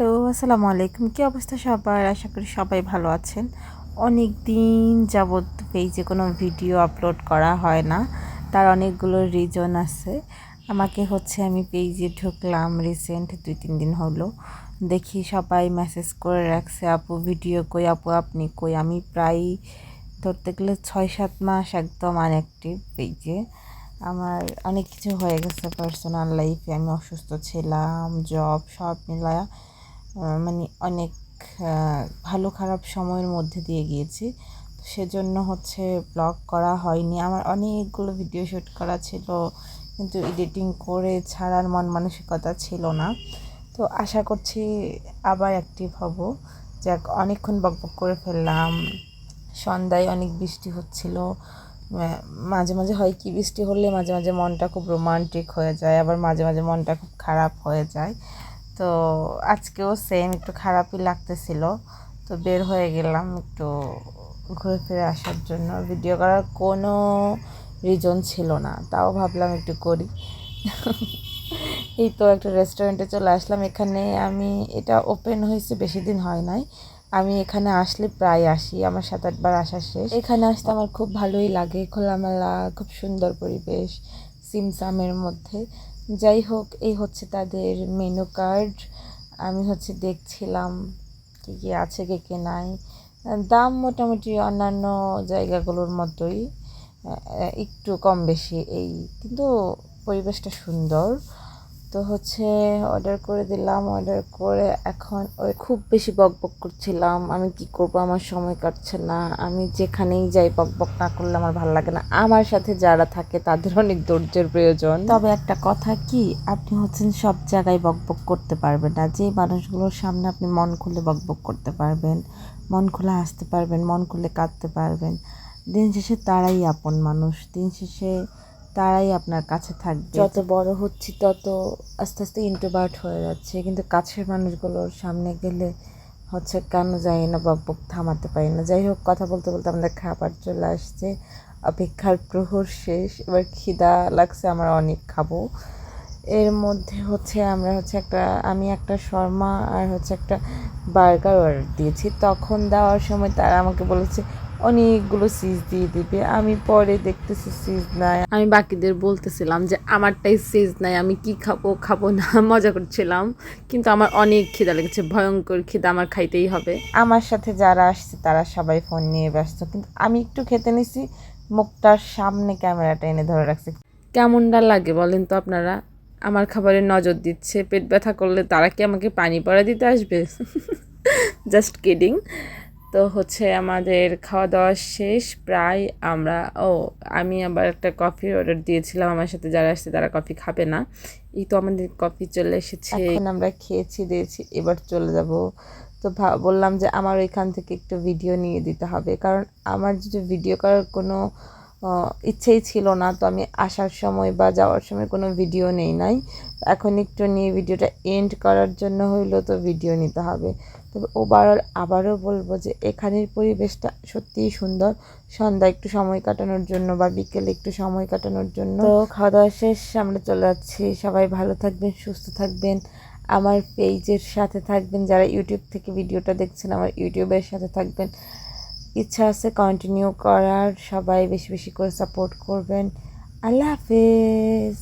Hello, আসসালামু আলাইকুম। কী অবস্থা সবার? আশা করি সবাই ভালো আছেন। অনেক দিন যাবৎ পেজে কোনো ভিডিও আপলোড করা হয় না। তার অনেকগুলো রিজন আছে। আমাকে হচ্ছে আমি পেজে ঢুকলাম রিসেন্ট দুই, তিন দিন হলো। দেখি সবাই মেসেজ করে রাখছে, আপু ভিডিও কই? আপু, আপনি কই? আমি প্রায় ধরতে গেলে ছয় সাত মাস একদম আনঅ্যাক্টিভ পেজে। আমার অনেক কিছু হয়ে গেছে পার্সোনাল লাইফে আমি অসুস্থ ছিলাম জব সব মিলায়া মানে অনেক ভালো খারাপ সময়ের মধ্যে দিয়ে গিয়েছি। সেজন্য হচ্ছে ব্লগ করা হয়নি। আমার অনেকগুলো ভিডিও শ্যুট করা ছিল, কিন্তু এডিটিং করে ছাড়ার মন মানসিকতা ছিল না। তো আশা করছি আবার অ্যাক্টিভ হব। যাক, অনেকক্ষণ বকবক করে ফেললাম। সন্ধ্যায় অনেক বৃষ্টি হচ্ছিল। মাঝে মাঝে হয় কি, বৃষ্টি হলে মাঝে মাঝে মনটা খুব রোমান্টিক হয়ে যায়। আবার মাঝে মাঝে মনটা খুব খারাপ হয়ে যায়। তো আজকেও সেম একটু খারাপই লাগতেছিল। তো বের হয়ে গেলাম একটু ঘুরে ফিরে আসার জন্য। ভিডিও করার কোনো রিজন ছিল না, তাও ভাবলাম একটু করি। এই তো একটা রেস্টুরেন্টে চলে আসলাম। এখানে আমি, এটা ওপেন হয়েছে বেশি দিন হয় নাই। আমি এখানে আসলে প্রায় আসি, আমার সাত আটবার আসা শেষ। এখানে আসতে আমার খুব ভালোই লাগে খোলামেলা, খুব সুন্দর পরিবেশ, সিমসামের মধ্যে। যাই হোক এই হচ্ছে তাদের মেনু কার্ড আমি হচ্ছে দেখছিলাম কী কী আছে, কে কে নাই। দাম মোটামুটি অন্যান্য জায়গাগুলোর মতোই। একটু কম বেশি এই, কিন্তু পরিবেশটা সুন্দর। তো হচ্ছে অর্ডার করে দিলাম অর্ডার করে এখন ওই খুব বেশি বক বক করছিলাম। আমি কি করব? আমার সময় কাটছে না। আমি যেখানেই যাই বক বক না করলে আমার ভালো লাগে না। আমার সাথে যারা থাকে তাদের অনেক ধৈর্যের প্রয়োজন। তবে একটা কথা কি? আপনি হচ্ছেন সব জায়গায় বক বক করতে পারবেন না। যে মানুষগুলোর সামনে আপনি মন খুলে বক বক করতে পারবেন, মন খুলে হাসতে পারবেন, মন খুলে কাঁদতে পারবেন, দিন শেষে তারাই আপন মানুষ। দিন শেষে তারাই আপনার কাছে থাকবে। যত বড় হচ্ছি, তত আস্তে আস্তে ইন্ট্রোভার্ট হয়ে যাচ্ছে। কিন্তু কাছের মানুষগুলোর সামনে গেলে হচ্ছে কেন যাই না বক বক থামাতে পারি না। যাই হোক, কথা বলতে বলতে আমাদের খাবার চলে আসছে। অপেক্ষার প্রহর শেষ। এবার খিদা লাগছে, আমার অনেক খাব। এর মধ্যে হচ্ছে আমরা হচ্ছে একটা, আমি একটা শর্মা আর হচ্ছে একটা বার্গার অর্ডার দিয়েছি। তখন দেওয়ার সময় তারা আমাকে বলেছে অনেকগুলো সিজ দিয়ে দিবে। আমি পরে দেখতেছি সিজ নাই। আমি বাকিদের বলতেছিলাম যে আমারটাই সিজ নাই আমি কি খাব খাব না? মজা করছিলাম। কিন্তু আমার অনেক খিদা লেগেছে ভয়ঙ্কর খিদা আমার খাইতেই হবে। আমার সাথে যারা আসছে তারা সবাই ফোন নিয়ে ব্যস্ত। কিন্তু আমি একটু খেতে নিছি মুখটার সামনে ক্যামেরাটা এনে ধরে রাখছি। কেমনটা লাগে বলেন তো আপনারা? আমার খাবারে নজর দিচ্ছে পেট ব্যথা করলে তারা কি আমাকে পানি পড়া দিতে আসবে? জাস্ট কিডিং তো হচ্ছে আমাদের খাওয়া দাওয়া শেষ, প্রায় আমরা, ও, আমি আবার একটা কফি অর্ডার দিয়েছিলাম আমার সাথে, যারা আসছে তারা কফি খাবে না। এই তো আমাদের কফি চলে এসেছে। এখন আমরা খেয়েছি, দিয়েছি, এবার চলে যাব। তো বললাম যে আমার ওইখান থেকে একটু ভিডিও নিয়ে দিতে হবে। কারণ আমার যদি ভিডিও করার কোনো ইচ্ছেই ছিল না, তো আমি আসার সময় বা যাওয়ার সময় কোনো ভিডিও নেই নাই। এখন একটু নিয়ে ভিডিওটা এন্ড করার জন্য হইল তো ভিডিও নিতে হবে। তবে ওভারঅল আবারও বলব যে এখানের পরিবেশটা সত্যিই সুন্দর। সন্ধ্যা একটু সময় কাটানোর জন্য বা বিকেলে একটু সময় কাটানোর জন্য। তো খাওয়া দাওয়া শেষ, আমরা চলে যাচ্ছি। সবাই ভালো থাকবেন, সুস্থ থাকবেন। আমার পেজের সাথে থাকবেন। যারা ইউটিউব থেকে ভিডিওটা দেখছেন, আমার ইউটিউবের সাথে থাকবেন। ইচ্ছা আছে কন্টিনিউ করার সবাই বেশি বেশি করে সাপোর্ট করবেন। আল্লাহ হাফেজ।